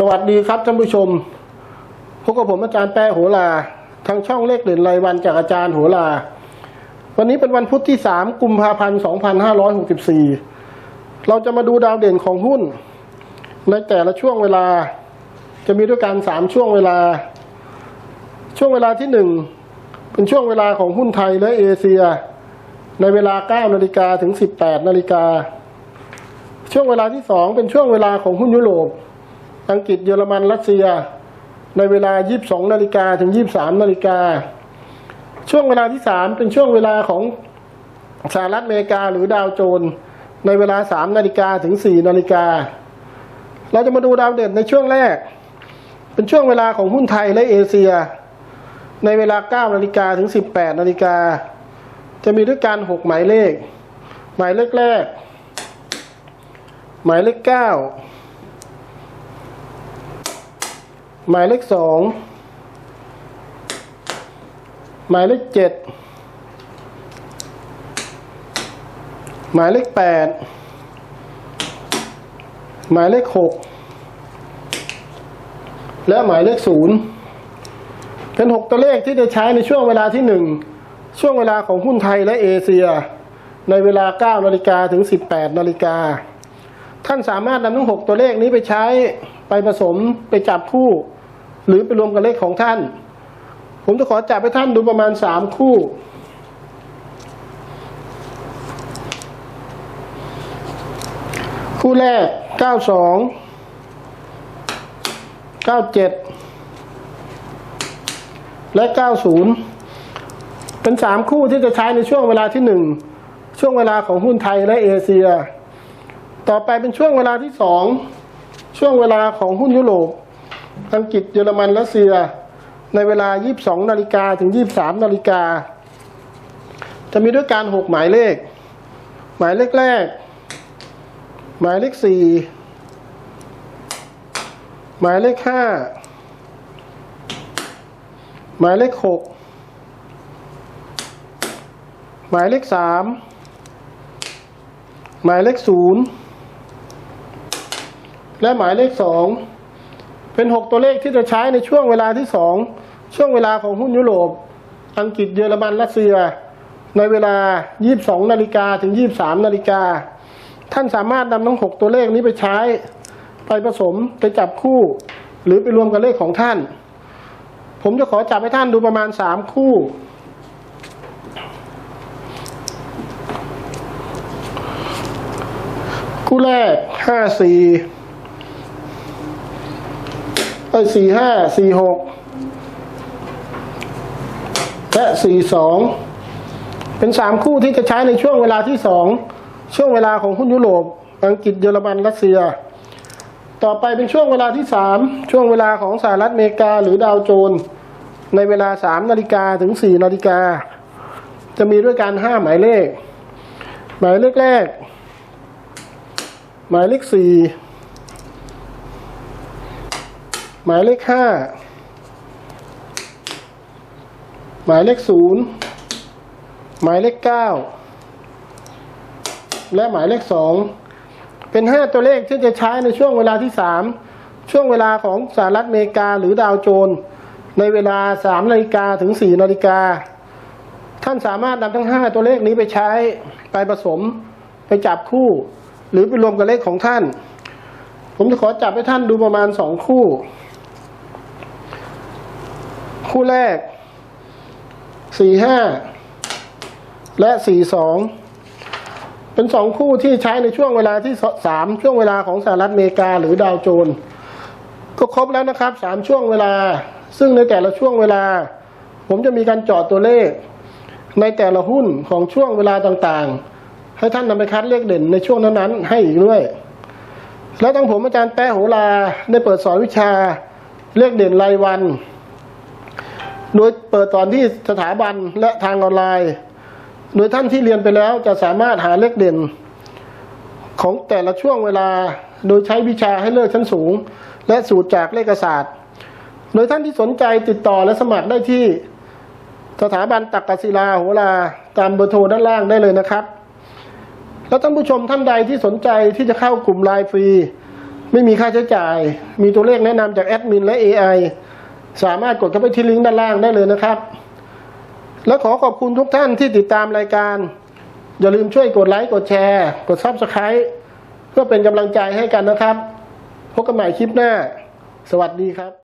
สวัสดีครับท่านผู้ชมพบกับผมอาจารย์แป้โหราทางช่องเลขเด่นรายวันจากอาจารย์โหราวันนี้เป็นวันพุธที่ 3 กุมภาพันธ์ 2564 เราจะมาดูดาวเด่นของหุ้น ในแต่ละช่วงเวลา จะมีด้วยกัน 3 ช่วงเวลา ช่วงเวลาที่ 1 เป็นช่วงเวลาของหุ้นไทยและเอเชีย ในเวลา 9 นาฬิกาถึง 18 นาฬิกา ช่วงเวลาที่ 2 เป็นช่วงเวลาของหุ้นยุโรป อังกฤษเยอรมันรัสเซีย ในเวลา 22 นาฬิกาถึง 23 นาฬิกา ช่วงเวลาที่ 3 เป็นช่วงเวลาของสหรัฐอเมริกาหรือดาวโจน ในเวลา 3 นาฬิกาถึง 4 นาฬิกา เราจะมาดูดาวเด่นในช่วงแรก เป็นช่วงเวลาของหุ้นไทยและเอเชีย ในเวลา 9 นาฬิกาถึง 18 นาฬิกา จะมีด้วยกัน6หมายเลข หมายเลขแรก หมายเลข 9 หมายเลขสองหมายเลขเจ็ดหมายเลขแปดหมายเลขหกและหมายเลขศูนย์เป็นหกตัวเลขที่จะใช้ในช่วงเวลาที่หนึ่งช่วงเวลาของหุ้นไทยและเอเชีย ในเวลา9นาฬิกาถึง 18นาฬิกาท่านสามารถนำทั้งหกตัวเลขนี้ไปใช้ไปผสมไปจับคู่ หรือไปรวมกับเลขของท่าน ผมจะขอจับให้ท่านดูประมาณสามคู่ คู่แรกเก้าสองเก้าเจ็ดและเก้าศูนย์เป็นสามคู่ที่จะใช้ในช่วงเวลาที่หนึ่งช่วงเวลาของหุ้นไทยและเอเชีย ต่อไปเป็นช่วงเวลาที่สองช่วงเวลาของหุ้นยุโรป อังกฤษเยอรมันรัสเซีย ในเวลา 22 นาฬิกาถึง 23 นาฬิกา จะมีด้วยการ 6 หมายเลข หมายเลขแรก หมายเลข 4 หมายเลข 5 หมายเลข 6 หมายเลข 3 หมายเลข 0 และหมายเลข 2 เป็นหกตัวเลขที่จะใช้ในช่วงเวลาที่สองช่วงเวลาของหุ้นยุโรป อังกฤษเยอรมันรัสเซีย ในเวลา 22 นาฬิกาถึง 23 นาฬิกา ท่านสามารถนำทั้งหกตัวเลขนี้ไปใช้ ไปผสมไปจับคู่ หรือไปรวมกับเลขของท่าน ผมจะขอจับให้ท่านดูประมาณ 3 คู่คู่แรก5 4 ไอ้สี่ห้าสี่หกและสี่สองเป็นสามคู่ที่จะใช้ในช่วงเวลาที่สองช่วงเวลาของหุ้นยุโรป อังกฤษเยอรมันรัสเซีย ต่อไปเป็นช่วงเวลาที่สามช่วงเวลาของสหรัฐอเมริกาหรือดาวโจน ในเวลาสามนาฬิกาถึงสี่นาฬิกา จะมีด้วยกันห้าหมายเลข หมายเลขแรก หมายเลขสี่ หมายเลขห้าหมายเลขศูนย์หมายเลขเก้าและหมายเลขสองเป็นห้าตัวเลขที่จะใช้ในช่วงเวลาที่สามช่วงเวลาของสหรัฐอเมริกาหรือดาวโจน ในเวลาสามนาฬิกาถึงสี่นาฬิกา ท่านสามารถนำทั้งห้าตัวเลขนี้ไปใช้ไปผสมไปจับคู่ หรือไปรวมกับเลขของท่าน ผมจะขอจับให้ท่านดูประมาณสองคู่ คู่แรกสี่ห้าและสี่สองเป็นสองคู่ที่ใช้ในช่วงเวลาที่สามช่วงเวลาของสหรัฐอเมริกาหรือดาวโจนส์ก็ครบแล้วนะครับสามช่วงเวลา ซึ่งในแต่ละช่วงเวลา ผมจะมีการจอดตัวเลข ในแต่ละหุ้นของช่วงเวลาต่างๆ ให้ท่านนำไปคัดเลขเด่นในช่วงนั้นๆให้อีกด้วย แล้วทั้งผมอาจารย์แป๊ะโหราได้เปิดสอนวิชาเลขเด่นรายวัน โดยเปิดตอนที่สถาบันและทางออนไลน์ โดยท่านที่เรียนไปแล้วจะสามารถหาเลขเด่น ของแต่ละช่วงเวลา โดยใช้วิชาให้เลิกชั้นสูง และสูตรจากเลขศาสตร์ โดยท่านที่สนใจติดต่อและสมัครได้ที่ สถาบันตักกศิลาโหราตามเบอร์โทรด้านล่างได้เลยนะครับ แล้วท่านผู้ชมท่านใดที่สนใจที่จะเข้ากลุ่มไลน์ฟรี ไม่มีค่าใช้จ่าย มีตัวเลขแนะนำจากแอดมินและ AI สามารถกดเข้าไปที่ลิงก์ด้านล่างได้เลยนะครับ และขอขอบคุณทุกท่านที่ติดตามรายการ อย่าลืมช่วยกดไลค์กดแชร์ กดซับสไคร b ์เพื่อเป็นกำลังใจให้กันนะครับ พบกันใหม่คลิปหน้า สวัสดีครับ